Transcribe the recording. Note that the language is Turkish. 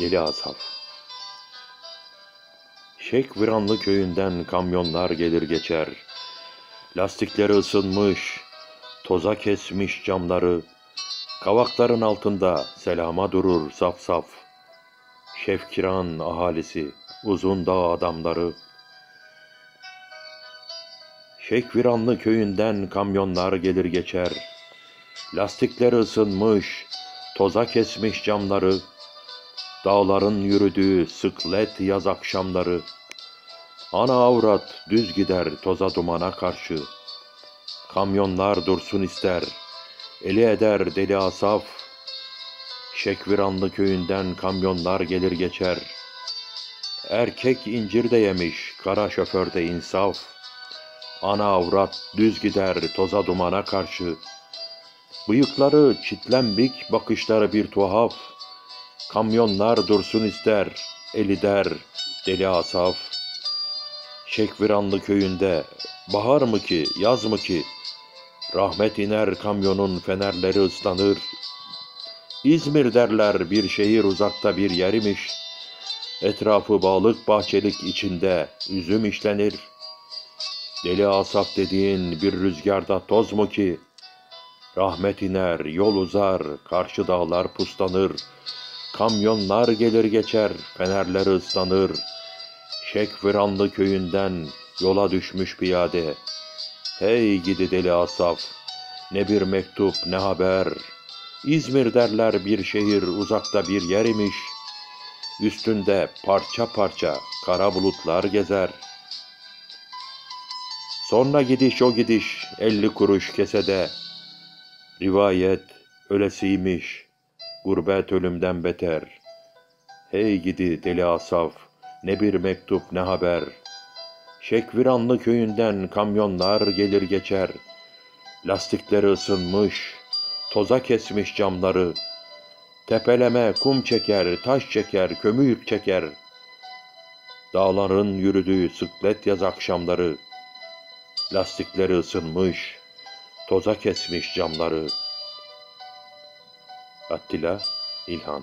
Deli Asaf Şek Viranlı köyünden kamyonlar gelir geçer. Lastikleri ısınmış, toza kesmiş camları. Kavakların altında selama durur saf saf. Şevkiran ahalisi, uzun dağ adamları. Şek Viranlı köyünden kamyonlar gelir geçer. Lastikleri ısınmış, toza kesmiş camları. Dağların yürüdüğü sıklet yaz akşamları. Ana avrat düz gider toza dumana karşı. Kamyonlar dursun ister, eli eder deli asaf. Şekviranlı köyünden kamyonlar gelir geçer. Erkek incir de yemiş, kara şoför de insaf. Ana avrat düz gider toza dumana karşı. Bıyıkları çitlembik, bakışları bir tuhaf. Kamyonlar dursun ister, eli der, deli asaf. Şekviranlı köyünde, bahar mı ki, yaz mı ki? Rahmet iner kamyonun fenerleri ıslanır. İzmir derler bir şehir uzakta bir yer imiş. Etrafı balık bahçelik içinde üzüm işlenir. Deli asaf dediğin bir rüzgarda toz mu ki? Rahmet iner, yol uzar, karşı dağlar puslanır. Kamyonlar gelir geçer, fenerleri ıslanır. Şekviranlı köyünden yola düşmüş piyade. Hey gidi deli asaf, ne bir mektup ne haber. İzmir derler bir şehir uzakta bir yer imiş. Üstünde parça parça kara bulutlar gezer. Sonra gidiş o gidiş elli kuruş kesede. Rivayet ölesiymiş, gurbet ölümden beter. Hey gidi deli asaf, ne bir mektup ne haber. Şekviranlı köyünden kamyonlar gelir geçer. Lastikleri ısınmış, toza kesmiş camları. Tepeleme kum çeker, taş çeker, kömür çeker. Dağların yürüdüğü sıklet yaz akşamları. Lastikleri ısınmış, toza kesmiş camları. Attila İlhan